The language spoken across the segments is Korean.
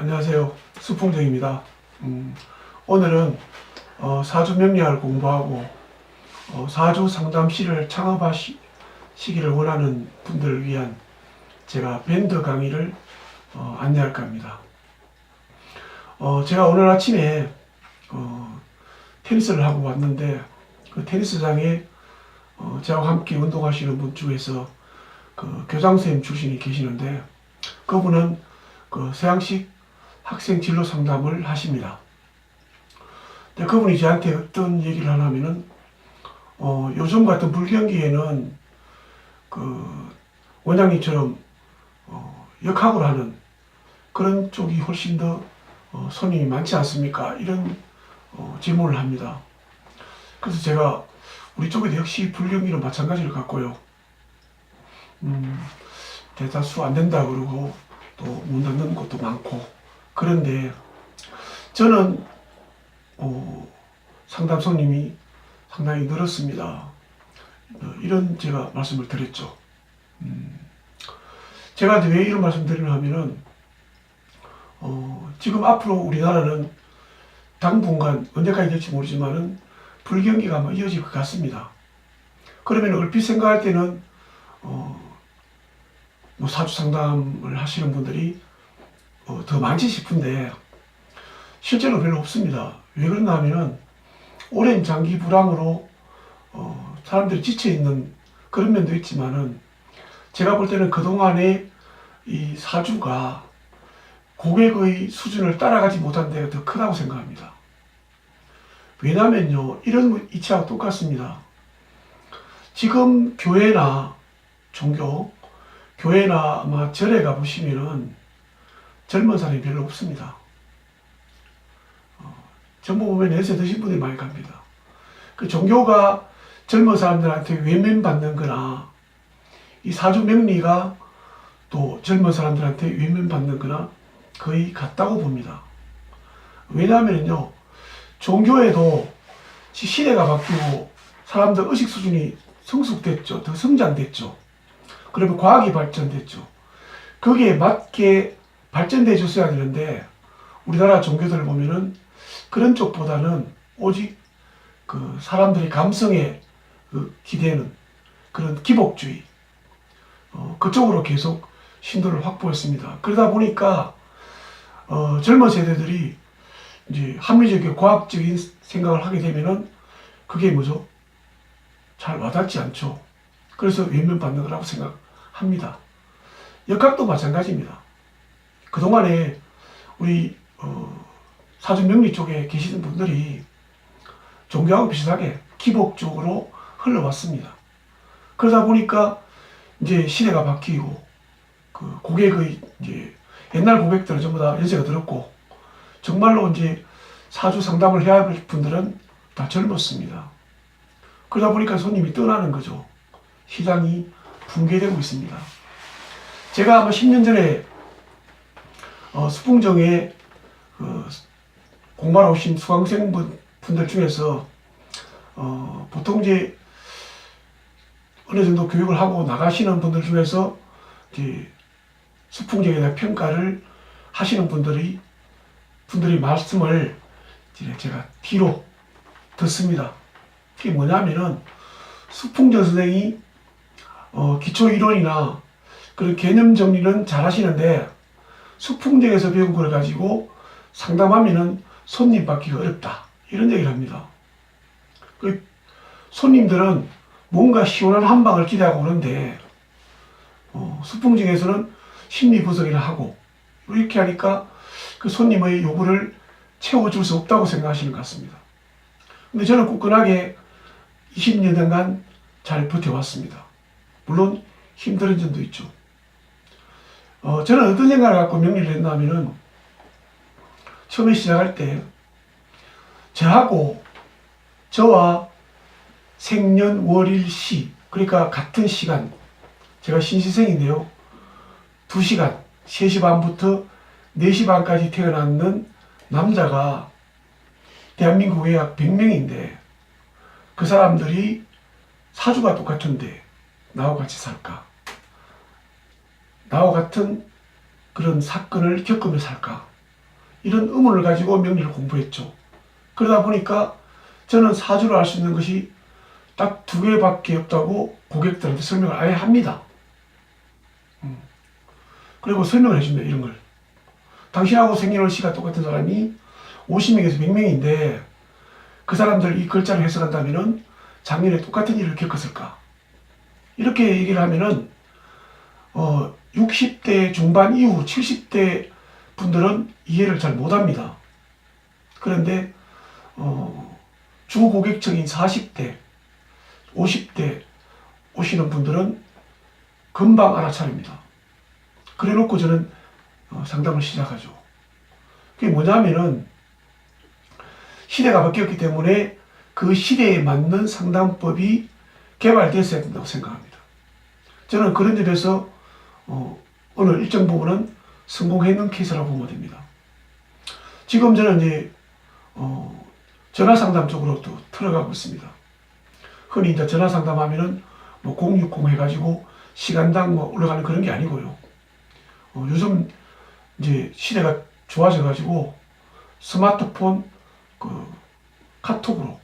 안녕하세요. 수풍정입니다. 음, 오늘은 어, 사주 명리학을 공부하고 어, 사주 상담실을 창업하시기를 원하는 분들을 위한 제가 밴드 강의를 어, 안내할까 합니다. 어, 제가 오늘 아침에 어, 테니스를 하고 왔는데 그 테니스장에 어, 저와 함께 운동하시는 분 중에서 그 교장 선생님 출신이 계시는데 그분은 그 서양식 학생 진로 상담을 하십니다. 근데 그분이 저한테 어떤 얘기를 하냐면은 어, 요즘 같은 불경기에는 그 원장님처럼 어, 역학을 하는 그런 쪽이 훨씬 더 어, 손님이 많지 않습니까? 이런 어, 질문을 합니다. 그래서 제가 우리 쪽에도 역시 불경기는 마찬가지를 갖고요. 음, 대다수 안 된다 그러고 또 문 닫는 것도 많고 그런데 저는 어, 상담 손님이 상당히 늘었습니다. 어, 이런 제가 말씀을 드렸죠. 음, 제가 왜 이런 말씀 드리려 하면은 어, 지금 앞으로 우리나라는 당분간 언제까지 될지 모르지만은 불경기가 아마 이어질 것 같습니다. 그러면 얼핏 생각할 때는 어, 뭐 사주 상담을 하시는 분들이 어, 더 많지 싶은데 실제로 별로 없습니다. 왜 그러냐 하면은 오랜 장기 불황으로 어, 사람들이 지쳐 있는 그런 면도 있지만은 제가 볼 때는 그동안에 이 사주가 고객의 수준을 따라가지 못한 데가 더 크다고 생각합니다. 왜냐면요, 이런 이치하고 똑같습니다. 지금 교회나 종교, 교회나 아마 절에 가보시면은 젊은 사람이 별로 없습니다. 어, 전부 보면 연세 드신 분들이 많이 갑니다. 그 종교가 젊은 사람들한테 외면받는 거나 이 사주 명리가 또 젊은 사람들한테 외면받는 거나 거의 같다고 봅니다. 왜냐하면요, 종교에도 시- 시대가 바뀌고 사람들 의식 수준이 성숙됐죠. 더 성장됐죠. 그러면 과학이 발전됐죠. 거기에 맞게 발전돼 줬어야 되는데 우리나라 종교들을 보면은 그런 쪽보다는 오직 그 사람들의 감성에 그 기대는 그런 기복주의 어, 그쪽으로 계속 신도를 확보했습니다. 그러다 보니까 어, 젊은 세대들이 이제 합리적이고 과학적인 생각을 하게 되면은 그게 뭐죠? 잘 와닿지 않죠. 그래서 외면받는 거라고 생각합니다. 역학도 마찬가지입니다. 그동안에 우리 어, 사주명리 쪽에 계시는 분들이 종교하고 비슷하게 기복적으로 흘러왔습니다. 그러다 보니까 이제 시대가 바뀌고 그 고객의 이제 옛날 고객들은 전부 다 연세가 들었고 정말로 이제 사주 상담을 해야 할 분들은 다 젊었습니다. 그러다 보니까 손님이 떠나는 거죠. 시장이 붕괴되고 있습니다. 제가 아마 10년 전에 어, 수풍정에 그 공부하러 오신 수강생 분- 분들 중에서 어, 보통 이제 어느 정도 교육을 하고 나가시는 분들 중에서 이제 수풍정에 대한 평가를 하시는 분들이 분들이 말씀을 이제 제가 뒤로 듣습니다. 그게 뭐냐면은 수풍정 선생이 어, 기초 이론이나 그런 개념 정리는 잘 하시는데 수풍정에서 배운 걸 가지고 상담하면은 손님 받기가 어렵다. 이런 얘기를 합니다. 그 손님들은 뭔가 시원한 한방을 기대하고 오는데 어, 수풍정에서는 심리 분석이나 하고 이렇게 하니까 그 손님의 요구를 채워줄 수 없다고 생각하시는 것 같습니다. 근데 저는 굳건하게 20년간 잘 버텨왔습니다. 물론 힘든 점도 있죠. 어, 저는 어떤 생각을 갖고 명리를 했냐면은 처음에 시작할 때 저하고 저와 생년월일시 그러니까 같은 시간 제가 신시생인데요. 2시간 3시 반부터 4시 반까지 태어났는 남자가 대한민국에 약 100명인데 그 사람들이 사주가 똑같은데 나와 같이 살까? 나와 같은 그런 사건을 겪으며 살까? 이런 의문을 가지고 명리를 공부했죠. 그러다 보니까 저는 사주를 알 수 있는 것이 딱 두 개밖에 없다고 고객들한테 설명을 아예 합니다. 음. 그리고 설명을 해줍니다. 이런 걸. 당신하고 생년월 시가 똑같은 사람이 50명에서 100명인데 그 사람들 이 글자를 해석한다면은 작년에 똑같은 일을 겪었을까? 이렇게 얘기를 하면은 어 60대 중반 이후 70대 분들은 이해를 잘 못합니다. 그런데 어, 주 고객층인 40대, 50대 오시는 분들은 금방 알아차립니다. 그래놓고 저는 어, 상담을 시작하죠. 그게 뭐냐면은 시대가 바뀌었기 때문에 그 시대에 맞는 상담법이 개발됐어야 된다고 생각합니다. 저는 그런 점에서 어, 오늘 일정 부분은 성공했는 케이스라고 보면 됩니다. 지금 저는 이제 어, 전화 상담 쪽으로 또 들어가고 있습니다. 흔히 이제 전화 상담하면은 뭐 060 해가지고 시간당 뭐 올라가는 그런 게 아니고요. 어, 요즘 이제 시대가 좋아져가지고 스마트폰 그 카톡으로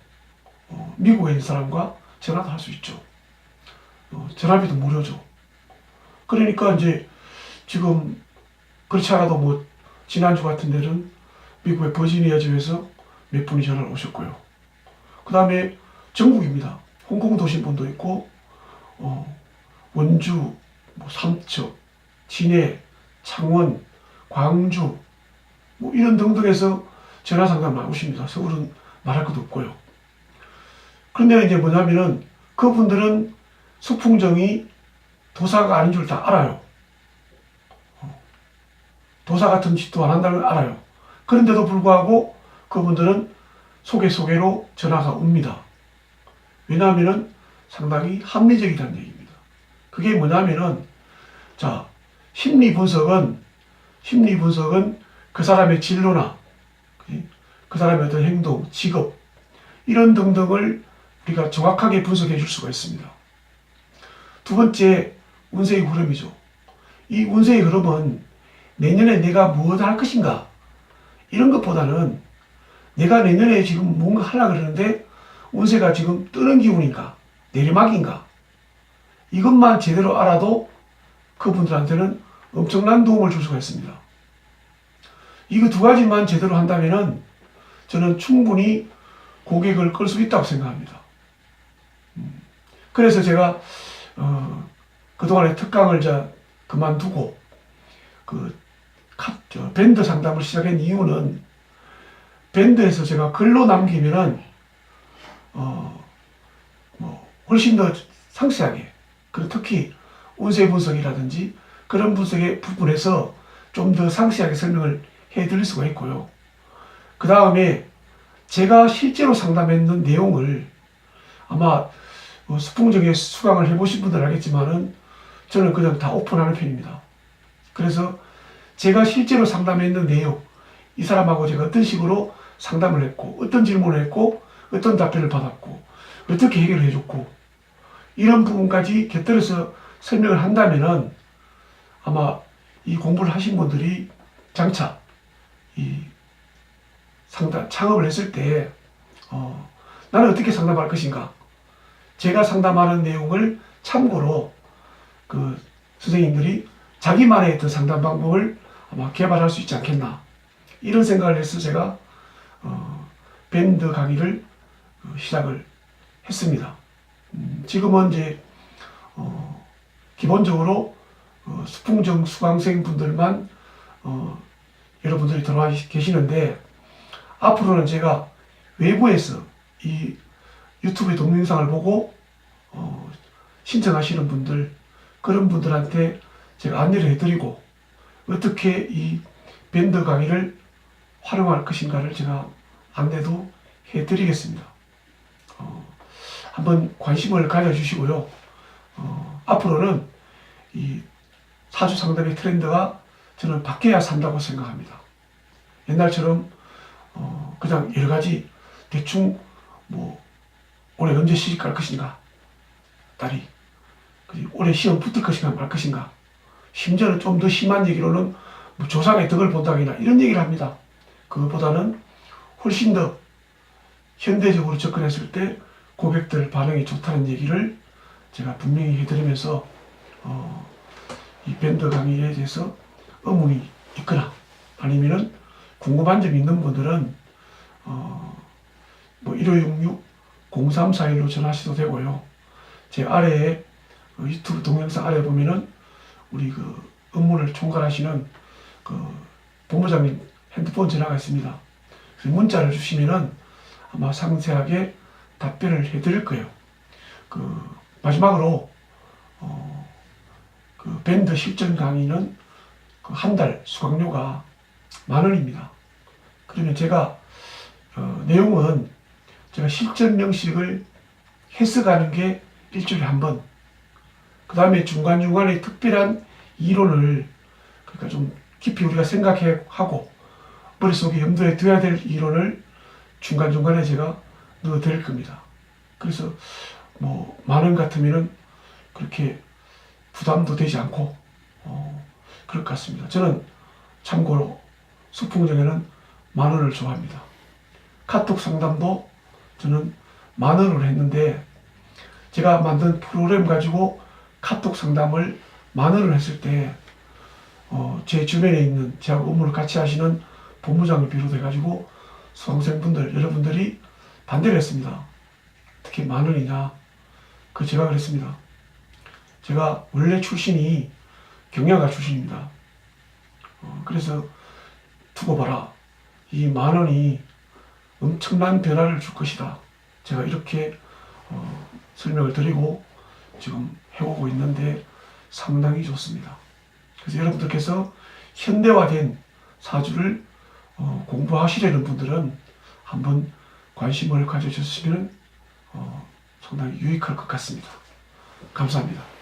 어, 미국에 있는 사람과 전화도 할 수 있죠. 어, 전화비도 무료죠. 그러니까 이제 지금 그렇지 않아도 뭐 지난주 같은 데는 미국의 버지니아 주에서 몇 분이 전화를 오셨고요. 그 다음에 전국입니다. 홍콩도 오신 분도 있고 어, 원주, 뭐 삼척, 진해, 창원, 광주 뭐 이런 등등에서 전화 상담 나오십니다. 서울은 말할 것도 없고요. 그런데 이제 뭐냐면은 그분들은 수풍정이 도사가 아닌 줄 다 알아요. 어. 도사 같은 짓도 안 한다는 걸 알아요. 그런데도 불구하고 그분들은 소개 소개로 전화가 옵니다. 왜냐하면은 상당히 합리적이라는 얘기입니다. 그게 뭐냐면은 자 심리 분석은 심리 분석은 그 사람의 진로나 그 사람의 어떤 행동, 직업 이런 등등을 우리가 정확하게 분석해 줄 수가 있습니다. 두 번째 운세의 흐름이죠. 이 운세의 흐름은 내년에 내가 무엇을 할 것인가 이런 것보다는 내가 내년에 지금 뭔가 하려고 그러는데 운세가 지금 뜨는 기운인가 내리막인가 이것만 제대로 알아도 그분들한테는 엄청난 도움을 줄 수가 있습니다. 이거 두 가지만 제대로 한다면은 저는 충분히 고객을 끌 수 있다고 생각합니다. 음, 그래서 제가 어, 그동안에 특강을 자 그만두고 그 카, 저, 밴드 상담을 시작한 이유는 밴드에서 제가 글로 남기면은 어, 뭐 훨씬 더 상세하게 그리고 특히 운세 분석이라든지 그런 분석의 부분에서 좀 더 상세하게 설명을 해드릴 수가 있고요. 그 다음에 제가 실제로 상담했는 내용을 아마 뭐 수풍적에 수강을 해보신 분들 알겠지만은 저는 그냥 다 오픈하는 편입니다. 그래서 제가 실제로 상담했는 내용, 이 사람하고 제가 어떤 식으로 상담을 했고, 어떤 질문을 했고, 어떤 답변을 받았고, 어떻게 해결을 해줬고, 이런 부분까지 곁들여서 설명을 한다면은 아마 이 공부를 하신 분들이 장차 이 상담, 창업을 했을 때, 어, 나는 어떻게 상담할 것인가? 제가 상담하는 내용을 참고로 그 선생님들이 자기만의 어떤 상담 방법을 아마 개발할 수 있지 않겠나. 이런 생각을 해서 제가, 어, 밴드 강의를 어, 시작을 했습니다. 음, 지금은 이제, 어, 기본적으로 어, 수풍정 수강생 분들만 어, 여러분들이 들어와 계시는데 앞으로는 제가 외부에서 이 유튜브의 동영상을 보고 어, 신청하시는 분들 그런 분들한테 제가 안내를 해드리고 어떻게 이 밴드 강의를 활용할 것인가를 제가 안내도 해드리겠습니다. 어, 한번 관심을 가져주시고요. 어, 앞으로는 이 사주 상담의 트렌드가 저는 바뀌어야 산다고 생각합니다. 옛날처럼 어, 그냥 여러 가지 대충 뭐 올해 언제 시집 갈 것인가 딸이 올해 시험 붙을 것인가 말 것인가 심지어는 좀 더 심한 얘기로는 뭐 조상의 덕을 본다거나 이런 얘기를 합니다. 그보다는 훨씬 더 현대적으로 접근했을 때 고객들 반응이 좋다는 얘기를 제가 분명히 해드리면서 어, 이 밴드 강의에 대해서 의문이 있거나 아니면은 궁금한 점이 있는 분들은 어, 뭐 1566 0341로 전화하셔도 되고요. 제 아래에 그 유튜브 동영상 아래 보면은 우리 그 업무를 총괄하시는 그 본부장님 핸드폰 전화가 있습니다. 그래서 문자를 주시면은 아마 상세하게 답변을 해드릴 거예요. 그 마지막으로 어, 그 밴드 실전 강의는 그 한달 수강료가 만 원입니다. 그러면 제가 어, 내용은 제가 실전 명식을 해석하는 게 일주일에 한 번. 그 다음에 중간중간에 특별한 이론을 그러니까 좀 깊이 우리가 생각해 하고 머릿속에 염두에 둬야 될 이론을 중간중간에 제가 넣어 드릴 겁니다. 그래서 뭐 만원 같으면은 그렇게 부담도 되지 않고 어, 그럴 것 같습니다. 저는 참고로 수풍정에는 만 원을 좋아합니다. 카톡 상담도 저는 만 원으로 했는데 제가 만든 프로그램 가지고 카톡 상담을 만 원을 했을 때 어, 제 주변에 있는 제하고 업무를 같이 하시는 본부장을 비롯해가지고 수강생분들 여러분들이 반대를 했습니다. 어떻게 만 원이냐? 그 제가 그랬습니다. 제가 원래 출신이 경영가 출신입니다. 어, 그래서 두고 봐라. 이 만 원이 엄청난 변화를 줄 것이다. 제가 이렇게 어, 설명을 드리고 지금 해오고 있는데 상당히 좋습니다. 그래서 여러분들께서 현대화된 사주를 어, 공부하시려는 분들은 한번 관심을 가져주시면 어, 상당히 유익할 것 같습니다. 감사합니다.